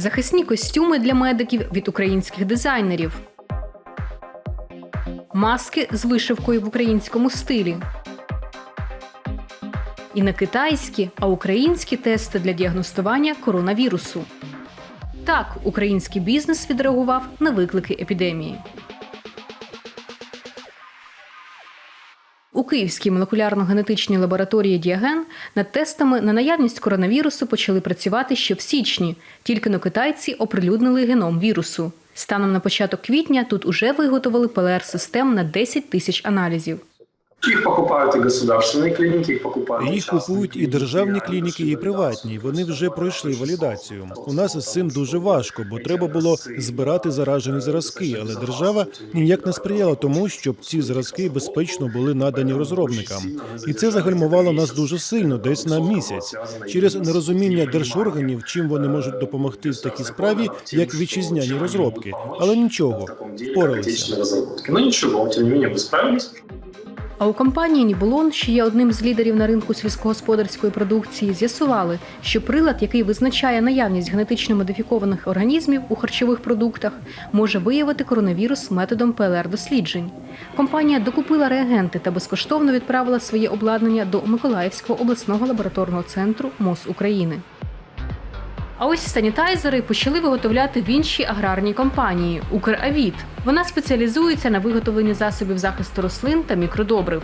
захисні костюми для медиків від українських дизайнерів, маски з вишивкою в українському стилі. І не китайські, а українські тести для діагностування коронавірусу. Так, український бізнес відреагував на виклики епідемії. У Київській молекулярно-генетичній лабораторії Діаген над тестами на наявність коронавірусу почали працювати ще в січні. Тільки но китайці оприлюднили геном вірусу. Станом на початок квітня тут уже виготовили ПЛР-систем на 10 тисяч аналізів. Их покупают и государственные клиники, их покупают Їх частные купують і клиники, державні а клініки, і приватні. Вони вже пройшли валідацію. У нас з цим дуже важко, бо треба було збирати заражені зразки, але держава ніяк не сприяла тому, щоб ці зразки безпечно були надані розробникам. І це загальмувало нас дуже сильно, десь на місяць, через нерозуміння держорганів, чим вони можуть допомогти в такій справі, як вітчизняні розробки. Але нічого, в таком деле, как впоралися. отечественные разработки. Но ничего, тем не менее, мы справились. А у компанії Нібулон, що є одним з лідерів на ринку сільськогосподарської продукції, з'ясували, що прилад, який визначає наявність генетично модифікованих організмів у харчових продуктах, може виявити коронавірус методом ПЛР-досліджень. Компанія докупила реагенти та безкоштовно відправила своє обладнання до Миколаївського обласного лабораторного центру МОЗ України. А ось санітайзери почали виготовляти в іншій аграрній компанії Укравіт. Вона спеціалізується на виготовленні засобів захисту рослин та мікродобрив.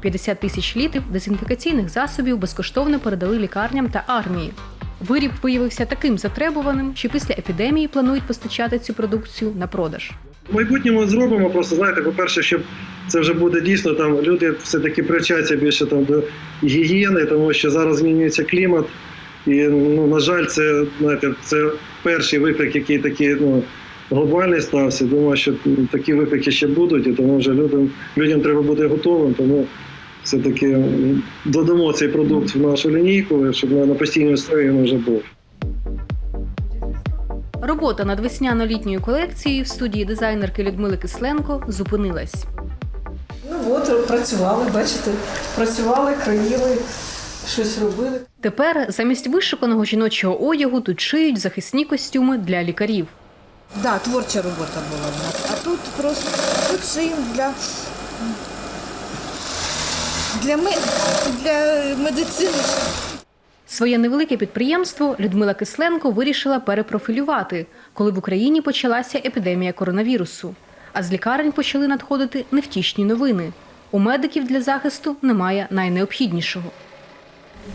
50 тисяч літрів дезінфекційних засобів безкоштовно передали лікарням та армії. Виріб виявився таким затребуваним, що після епідемії планують постачати цю продукцію на продаж. В майбутньому зробимо просто знаєте, по-перше, щоб це вже буде дійсно там люди все-таки привчаться більше там до гігієни, тому що зараз змінюється клімат. І ну, на жаль, це знаєте, це перший виклик, який такий ну, глобальний стався. Думаю, що такі виклики ще будуть, і тому вже людям, людям треба бути готовим. Тому все-таки додамо цей продукт в нашу лінійку, щоб на, на постійній основі він вже був. Робота над весняно-літньою колекцією в студії дизайнерки Людмили Кисленко зупинилась. Ну от працювали, бачите, працювали, країли, щось робили. Тепер замість вишуканого жіночого одягу тут шиють захисні костюми для лікарів. Да, творча робота була в нас. А тут просто тут шиємо для, для, ми, для медицини. Своє невелике підприємство Людмила Кисленко вирішила перепрофілювати, коли в Україні почалася епідемія коронавірусу. А з лікарень почали надходити невтішні новини. У медиків для захисту немає найнеобхіднішого.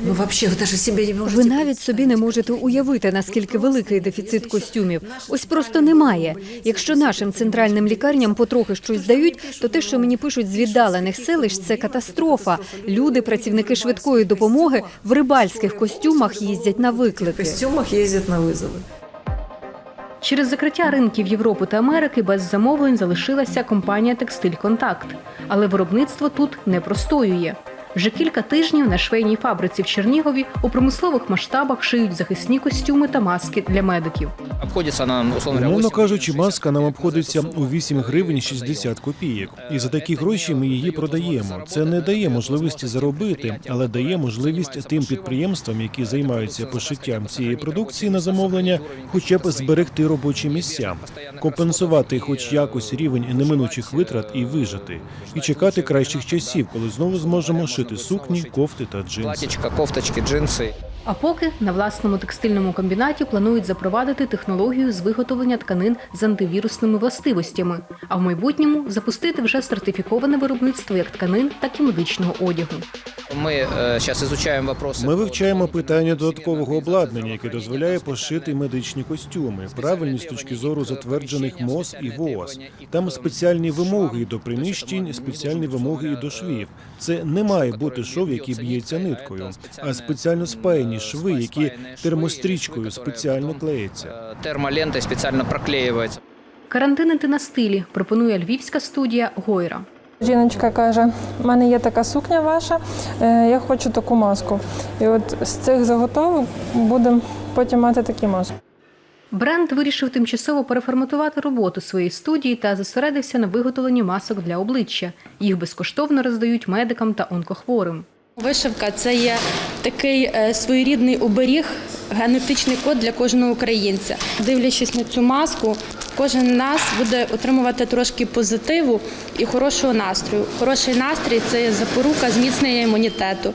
Ну, взагалі, ви навіть себе не можете Ви навіть собі не можете уявити, наскільки великий дефіцит костюмів. Ось просто немає. Якщо нашим центральним лікарням потрохи щось дають, то те, що мені пишуть з віддалених селищ, це катастрофа. Люди, працівники швидкої допомоги, в рибальських костюмах їздять на В костюмах їздять на визови. Через закриття ринків Європи та Америки без замовлень залишилася компанія Текстиль Контакт, але виробництво тут не простоює. Вже кілька тижнів на швейній фабриці в Чернігові у промислових масштабах шиють захисні костюми та маски для медиків. Обходится она, условно Умовно кажучи, маска нам обходиться у 8 гривень 60 копійок. І за такі гроші ми її продаємо. Це не дає можливості заробити, але дає можливість тим підприємствам, які займаються пошиттям цієї продукції на замовлення, хоча б зберегти робочі місця, компенсувати хоч якось рівень неминучих витрат і вижити, і чекати кращих часів, коли знову зможемо шити сукні, кофти та джинси. Платічка, кофточки, джинсы. А поки на власному текстильному комбінаті планують запровадити технологію з виготовлення тканин з антивірусними властивостями, а в майбутньому запустити вже сертифіковане виробництво як тканин, так і медичного одягу. Мы э, сейчас изучаем вопросы. Ми вивчаємо питання додаткового обладнання, яке дозволяє пошити медичні костюми, правильні з точки зору затверджених МОЗ і ВООЗ. Там спеціальні вимоги і до приміщень, спеціальні вимоги і до швів. Це не має бути шов, який б'ється ниткою, а спеціально спаяні шви, які термострічкою спеціально клеяться. Термолентой специально проклеивается. Карантинити на стилі пропонує львівська студія Гойра. Жіночка каже: у мене є така сукня ваша, е, я хочу таку маску. І от з цих заготовок будемо потім мати такі маски. Бренд вирішив тимчасово переформатувати роботу своєї студії та зосередився на виготовленні масок для обличчя. Їх безкоштовно роздають медикам та онкохворим. Вишивка це є такий е, своєрідний оберіг генетичний код для кожного українця. Дивлячись на цю маску, кожен з нас буде отримувати трошки позитиву і хорошого настрою. Хороший настрій це запорука зміцнення імунітету.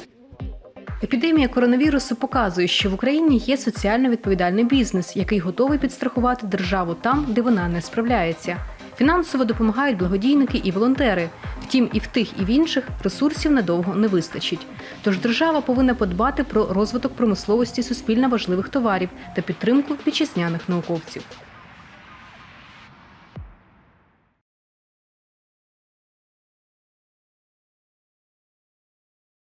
Епідемія коронавірусу показує, що в Україні є соціально відповідальний бізнес, який готовий підстрахувати державу там, де вона не справляється. Фінансово допомагають благодійники і волонтери. Втім, і в тих, і в інших ресурсів надовго не вистачить. Тож держава повинна подбати про розвиток промисловості суспільно важливих товарів та підтримку вітчизняних науковців.